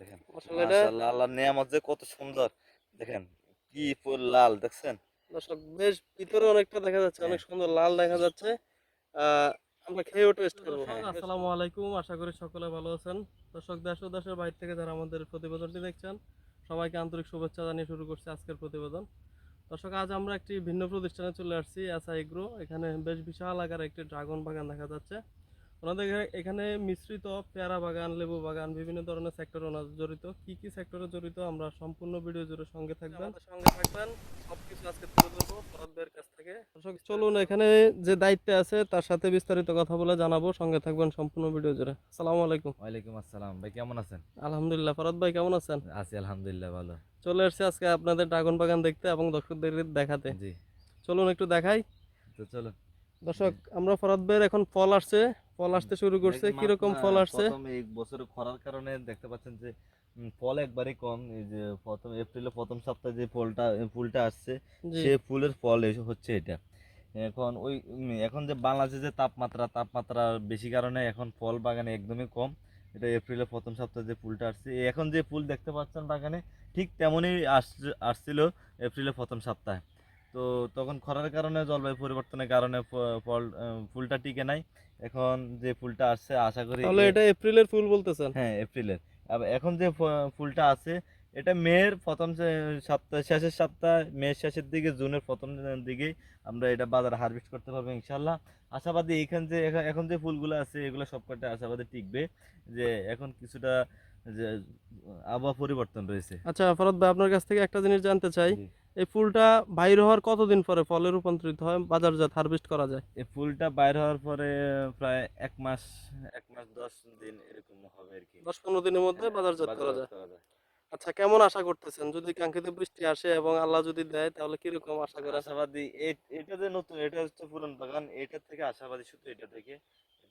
দেখেন আল্লাহর নিয়ামত যে কত সুন্দর। দেখেন কি ফুল লাল দেখছেন? দর্শক বেশ ভিতরে অনেকটা দেখা যাচ্ছে অনেক হ্যাঁ। সুন্দর লাল দেখা যাচ্ছে। আহ, আমরা খেয়েও টেস্ট করব। হ্যাঁ। আসসালামু আলাইকুম আশা করি সকলে ভালো আছেন। দর্শক দেশ ও দেশের বাইরে থেকে যারা আমাদের প্রতিবেদনটি দেখছেন সবাইকে আন্তরিক শুভেচ্ছা জানিয়ে শুরু করছি আজকের প্রতিবেদন। দর্শক আজ আমরা একটি ভিন্ন প্রতিষ্ঠানে চলে আসছি এসা এগ্রো এখানে বেশ বিশাল আকারে একটি ড্রাগন বাগান দেখা যাচ্ছে। ওনাদের এখানে- মিশ্রিত পেয়ারা বাগান লেবু বাগান বিভিন্ন ধরনের সেক্টর ওনার জড়িত। কি কি সেক্টরে জড়িত আমরা সম্পূর্ণ ভিডিও জুড়ে সঙ্গে থাকবেন। সঙ্গে থাকবেন। সবকিছু আজকে তুলে ধরবো ফরাদ কাছ থেকে। দর্শক চলুন এখানে যে দায়িত্বে আছে তার সাথে বিস্তারিত কথা বলে জানাব। সঙ্গে থাকবেন সম্পূর্ণ ভিডিও জুড়ে। আসসালামু আলাইকুম। ওয়ালাইকুম আসসালাম। ভাই কেমন আছেন? আলহামদুলিল্লাহ। ফরাদ ভাই কেমন আছেন? আছি আলহামদুলিল্লাহ ভালো। চলে এসেছি আজকে আপনাদের ড্রাগন বাগান দেখতে এবং দর্শকদের দেখাতে। জি। চলুন একটু দেখাই। তো চলো দর্শক আমরা ফরাদ ভাইয়ের এখন ফল আসছে। ফল আসতে শুরু করছে। কীরকম ফল আসছে? প্রথম এই বছর খরার কারণে দেখতে পাচ্ছেন যে ফল একবারই কম। এই যে প্রথম এপ্রিলের প্রথম সপ্তাহে যে ফলটা ফুলটা আসছে সে ফুলের ফল হচ্ছে এটা। এখন ওই এখন যে বাংলাদেশে যে তাপমাত্রা তাপমাত্রা বেশি কারণে এখন ফল বাগানে একদমই কম। এটা এপ্রিলের প্রথম সপ্তাহে যে ফুলটা আসছে এখন যে ফুল দেখতে পাচ্ছেন বাগানে ঠিক তেমনই আস- আসছিল এপ্রিলের প্রথম সপ্তাহে। তো তখন খরার কারণে জলবায়ু পরিবর্তনের কারণে ফল ফুলটা টিকে নাই। এখন যে ফুলটা আসছে আশা করি তাহলে এটা এপ্রিলের ফুল বলতেছেন? হ্যাঁ এপ্রিলের। এখন যে ফুলটা আছে এটা মেয়ের প্রথম সপ্তাহ শেষের সপ্তাহ মেয়ের শেষের দিকে জুনের প্রথম দিকে আমরা এটা বাজারে হারভেস্ট করতে পারব ইনশাল্লাহ আশাবাদী এখান যে এখন- এখন যে ফুলগুলো আছে এগুলো সবকটা আশাবাদী টিকবে যে এখন কিছুটা যে আবহাওয়া পরিবর্তন রয়েছে। আচ্ছা ফরাদ ভাই আপনার কাছ থেকে একটা জিনিস জানতে চাই। এই ফুলটা বাইর হওয়ার কতদিন পরে ফলে রূপান্তরিত হয়? বাজারজাত হারভেস্ট করা যায়? এই ফুলটা বাইর হওয়ার পরে প্রায় এক মাস এক মাস দশ দিন এরকম হবে আর কি। দশ পনেরো দিনের মধ্যে হ্যাঁ, বাজারজাত করা যায়। আচ্ছা কেমন আশা করতেছেন? যদি কাঙ্ক্ষিত বৃষ্টি আসে এবং আল্লাহ যদি দেয় তাহলে কীরকম আশা করেন? আশাবাদী এটা যে নতুন এটা হচ্ছে পুরান বাগান এটা থেকে আশাবাদী শুধু এটা থেকে।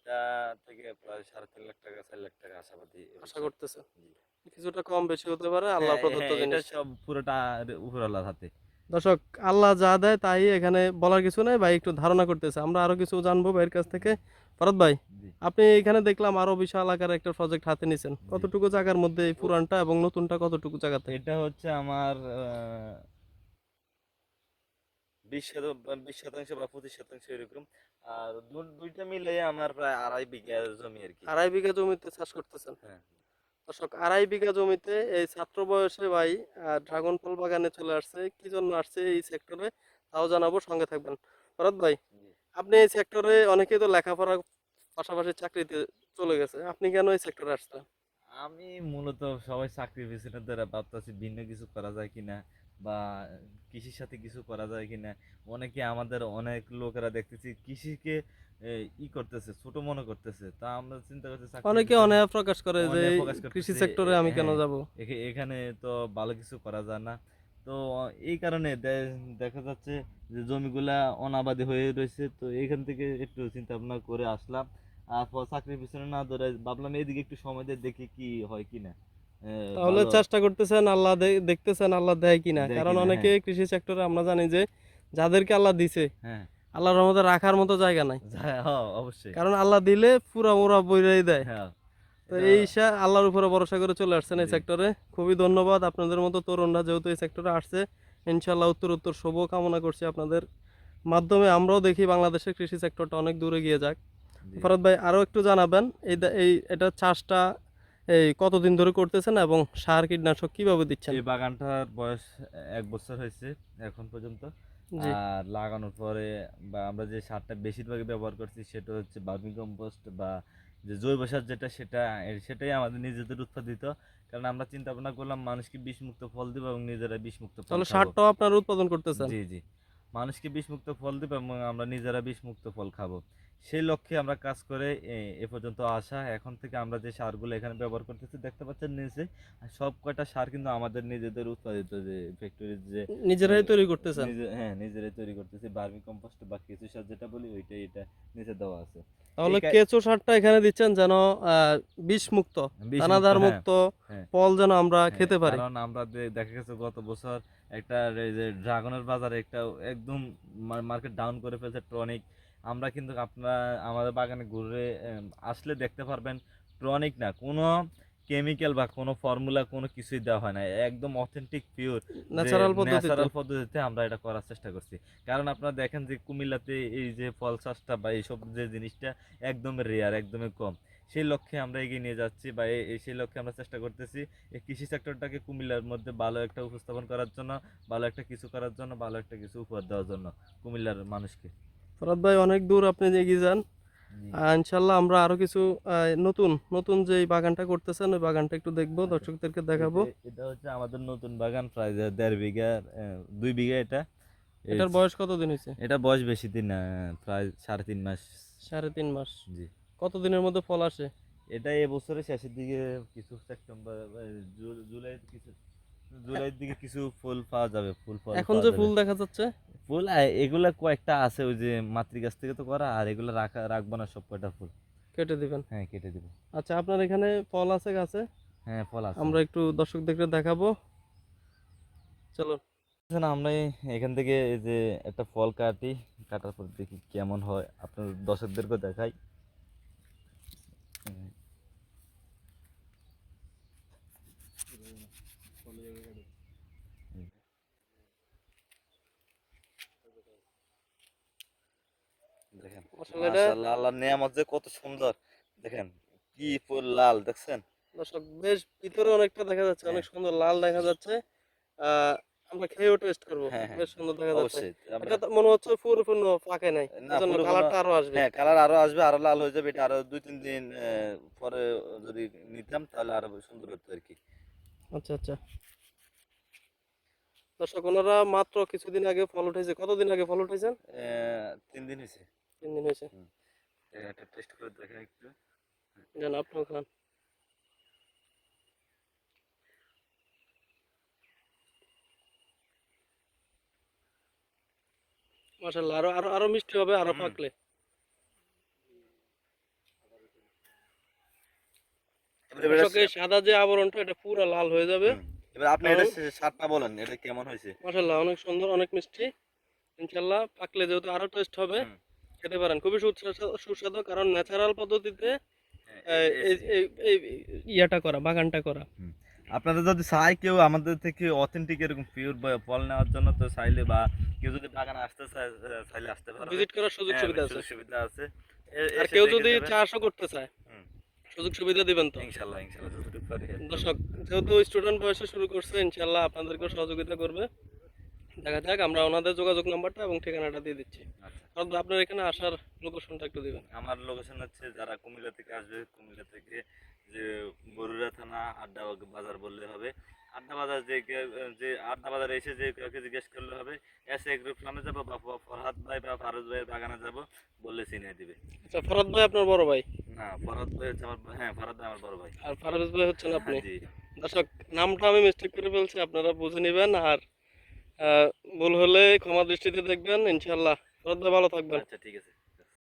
এটা থেকে প্রায় সাড়ে তিন লাখ টাকা চার লাখ টাকা আশাবাদী আশা করতেছেন কিছুটা কম বেশি হতে পারে আল্লাহ হ্যাঁ, প্রদত্ত হ্যাঁ, এটা সব পুরোটা উপর আল্লাহর হাতে। দর্শক আল্লাহ যা দেয় তাই এখানে বলার কিছু নেই। ভাই একটু ধারণা করতেছে আমরা আরও কিছু জানব ভাইয়ের কাছ থেকে। ফরাদ ভাই আপনি এখানে দেখলাম আরও বিশাল আকারে একটা প্রজেক্ট হাতে নিছেন। কতটুকু জায়গার মধ্যে এই পুরানটা এবং নতুনটা কতটুকু জায়গাতে এটা হচ্ছে আমার বিশ বিশ শতাংশ বা পঁচিশ শতাংশ এরকম। আর দুইটা মিলে আমার প্রায় আড়াই বিঘা জমি আর কি। আড়াই বিঘা জমিতে চাষ করতেছেন? হ্যাঁ। দর্শক আড়াই বিঘা জমিতে এই ছাত্র বয়সে ভাই ড্রাগন ফল বাগানে চলে আসছে। কি জন্য আসছে এই সেক্টরে তাও জানাব সঙ্গে থাকবেন। ভরত ভাই আপনি এই সেক্টরে অনেকেই তো লেখাপড়ার পাশাপাশি চাকরিতে চলে গেছে। আপনি কেন এই সেক্টরে আসছেন? আমি মূলত সবাই চাকরির পিছনে দ্বারা ভাবতেছি ভিন্ন কিছু করা যায় কিনা? বা কৃষির সাথে কিছু করা যায় কিনা? অনেকে আমাদের অনেক লোকেরা দেখতেছি কৃষিকে ই করতেছে ছোট মনে করতেছে। তা আমরা চিন্তা চাকরির অনেকে অনেক প্রকাশ করে যে কৃষি সেক্টরে আমি কেন হ্যাঁ। যাব? এখানে তো ভালো কিছু করা যায় না। তো এই কারণে দেখা যাচ্ছে যে জমিগুলা অনাবাদি হয়ে রয়েছে। তো এইখান থেকে একটু চিন্তা ভাবনা করে আসলাম। আর চাকরির পিছনে না ধরে ভাবলাম এইদিকে একটু সময় দিয়ে দেখি কি হয় কিনা। এ, তাহলে চেষ্টা করতেছেন আল্লাহ দেখতেছেন আল্লাহ দেয় কিনা। কারণ অনেকে কৃষি সেক্টরে আমরা জানি যে যাদেরকে আল্লাহ দিছে হ্যাঁ। আল্লাহর রহমতে রাখার মতো জায়গা নাই। হ্যাঁ, অবশ্যই। কারণ আল্লাহ দিলে পুরা মোরা বইরাই দেয়। হ্যাঁ। তো এই ঈশা আল্লাহর উপরে ভরসা করে চলে আসছেন এই সেক্টরে খুবই ধন্যবাদ আপনাদের মতো তরুণরা যেহেতু এই সেক্টরে আসছে। ইনশাল্লাহ উত্তর উত্তর শুভ কামনা করছি আপনাদের মাধ্যমে। আমরাও দেখি বাংলাদেশের কৃষি সেক্টরটা অনেক দূরে গিয়ে যাক। ফরাদ ভাই আরও একটু জানাবেন এই এই এটা চাষটা এই কতদিন ধরে করতেছেন এবং সার কীটনাশক কীভাবে দিচ্ছেন? এই বাগানটার বয়স এক বছর হয়েছে এখন পর্যন্ত। আর লাগানোর পরে বা আমরা যে সারটা বেশিরভাগই ব্যবহার করছি সেটা হচ্ছে বার্মি কম্পোস্ট বা যে জৈব সার যেটা সেটা সেটাই আমাদের নিজেদের উৎপাদিত। কারণ আমরা চিন্তা ভাবনা করলাম মানুষকে বিষমুক্ত ফল দিব এবং নিজেরা বিষমুক্ত ফল তাহলে সারটাও আপনারা উৎপাদন করতেছেন? জি জি। মানুষকে বিষমুক্ত ফল দিব এবং আমরা নিজেরা বিষমুক্ত ফল খাব। সেই লক্ষ্যে আমরা কাজ করে এ- পর্যন্ত আসা। এখন থেকে আমরা যে সারগুলো এখানে ব্যবহার করতেছি দেখতে পাচ্ছেন নিচে সব কয়টা সার কিন্তু আমাদের নিজেদের উৎপাদিত যে ফ্যাক্টরির যে নিজেরাই তৈরি করতেছেন? হ্যাঁ নিজেরাই তৈরি করতেছি। বার্মি কম্পোস্ট বা কেঁচু সার যেটা বলি ওইটাই এটা নিচে দেওয়া আছে। তাহলে কেঁচো সারটা এখানে দিচ্ছেন যেন বিষ মুক্ত বিষমুক্ত, দানাদার হ্যাঁ, মুক্ত হ্যাঁ। ফল যেন আমরা হ্যাঁ, খেতে পারি। কারণ আমরা দেখা গেছে গত বছর একটা যে ড্রাগনের বাজারে একটা একদম মার্কেট ডাউন করে ফেলছে টনিক আমরা কিন্তু আপনারা আমাদের বাগানে ঘুরে আসলে দেখতে পারবেন টনিক না কোনো কেমিক্যাল বা কোনো ফর্মুলা কোনো কিছুই দেওয়া হয় না একদম অথেন্টিক পিওর ন্যাচারাল পদ্ধতিতে। আমরা এটা করার চেষ্টা করছি। কারণ আপনারা দেখেন যে কুমিল্লাতে এই যে ফল চাষটা বা এইসব যে জিনিসটা একদম রেয়ার একদমই কম। সেই লক্ষ্যে আমরা এগিয়ে নিয়ে যাচ্ছি বা সেই লক্ষ্যে আমরা চেষ্টা করতেছি এই কৃষি সেক্টরটাকে কুমিল্লার মধ্যে ভালো একটা উপস্থাপন করার জন্য ভালো একটা কিছু করার জন্য ভালো একটা কিছু উপহার দেওয়ার জন্য কুমিল্লার মানুষকে। ফরাদ ভাই অনেক দূর আপনি এগিয়ে যান। ইনশাল্লাহ আমরা আরও কিছু নতুন নতুন যে বাগানটা করতেছেন ওই বাগানটা একটু দেখব দর্শকদেরকে দেখাবো। এটা হচ্ছে আমাদের নতুন বাগান প্রায় দেড় বিঘা দুই বিঘা এটা। এটার বয়স কতদিন হয়েছে? এটা বয়স বেশি দিন না প্রায় সাড়ে তিন মাস। সাড়ে তিন মাস। জি। কতদিনের মধ্যে ফল আসে? এটা এবছরের শেষের দিকে কিছু সেপ্টেম্বর জুলাই কিছু জুলাইয়ের দিকে কিছু ফুল পাওয়া যাবে ফুল ফল এখন যে ফুল দেখা যাচ্ছে? ফুল এগুলা কয়েকটা আছে ওই যে মাতৃ কাছ থেকে তো করা আর এগুলো রাখা রাখব না সব কয়টা ফুল। কেটে দিবেন? হ্যাঁ কেটে দিব। আচ্ছা আপনার এখানে ফল আছে গাছে? হ্যাঁ ফল আছে। আমরা একটু দর্শকদেরকে দেখাবো। চলো না আমরা এখান থেকে এই যে একটা ফল কাটি কাটার পর দেখি কেমন হয়। আপনার দর্শকদেরকে দেখাই হুম। দেখেন আসলে এটা- মাশাআল্লাহ আল্লাহর নিয়ামত যে কত সুন্দর। দেখেন কি ফুল লাল দেখছেন? দর্শক বেশ ভিতরে অনেকটা দেখা যাচ্ছে অনেক সুন্দর লাল দেখা যাচ্ছে। আমরা খেয়েও টেস্ট করব হ্যাঁ, হ্যাঁ। বেশ সুন্দর দেখা যাচ্ছে। এটা তো মনে হচ্ছে পুরোপূর্ণ পাকে নাই এজন্য কালারটা আরও আসবে। হ্যাঁ কালার আরও আসবে আরও লাল হয়ে যাবে এটা আরও দুই তিন দিন পরে যদি নিতাম তাহলে আরও সুন্দর হতো আর কি। আচ্ছা আচ্ছা। দর্শক ওনারা মাত্র কিছুদিন আগে ফল উঠেছে কতদিন আগে ফল উঠেছেন তিন দিন হয়েছে তিন দিন হয়েছে একটা টেস্ট করে দেখা একটু। জান আপনিও খান। মাশাআল্লাহ আরও আরও আরও মিষ্টি হবে আরও পাকলে। সাদা যে আবরণটা এটা পুরো লাল হয়ে যাবে। এবার আপনি এটা স্বাদটা বলেন এটা কেমন হয়েছে? মাশাআল্লাহ অনেক সুন্দর অনেক মিষ্টি। ইনশাআল্লাহ পাকলে যেহেতু আরও টেস্ট হবে। খেতে পারেন। খুবই সুস্বাদু কারণ ন্যাচারাল পদ্ধতিতে হ্যাঁ, ইয়াটা করা বাগানটা করা। আপনারা যদি চাই কেউ আমাদের থেকে অথেন্টিক এরকম পিওর ফল নেওয়ার জন্য তো চাইলে বা কেউ যদি বাগানে আসতে চায় চাইলে আসতে পারবে। ভিজিট করার সুযোগ হ্যাঁ, সুবিধা আছে। সুবিধা আছে। আর কেউ যদি। চাষও করতে চায়। সুযোগ সুবিধা দিবেন তো। পারি আর দর্শক যেহেতু স্টুডেন্ট বয়সে শুরু করছে ইনশাল্লাহ আপনাদেরকে সহযোগিতা করবে। দেখা যাক আমরা ওনাদের যোগাযোগ নাম্বারটা এবং ঠিকানাটা দিয়ে দিচ্ছি। আচ্ছা। আপনার এখানে আসার লোকেশনটা একটু দিবেন। আমার লোকেশন হচ্ছে যারা কুমিল্লা থেকে আসবে কুমিল্লা থেকে যে বরুড়া থানা আড্ডা বাজার বললে হবে। আড্ডা বাজার যে যে আড্ডা বাজার এসে যে কাউকে জিজ্ঞেস করলে হবে এস এগ্রো ফার্মে যাব বা ফরহাদ ভাই বা ফারুজ ভাইয়ের বাগানে যাব বললে চিনিয়ে দিবে। আচ্ছা ফরাদ ভাই আপনার বড় ভাই? না ফরহাদ ভাই হচ্ছে আমার হ্যাঁ ফরহাদ ভাই আমার বড় ভাই। আর ফারুজ ভাই হচ্ছেন আপনি? হ্যাঁ, জি। দর্শক নামটা আমি মিস্টেক করে ফেলছি আপনারা বুঝে নেবেন আর ভুল হলে ক্ষমা দৃষ্টিতে দেখবেন ইনশাল্লাহ শ্রদ্ধা ভালো থাকবেন। আচ্ছা ঠিক আছে।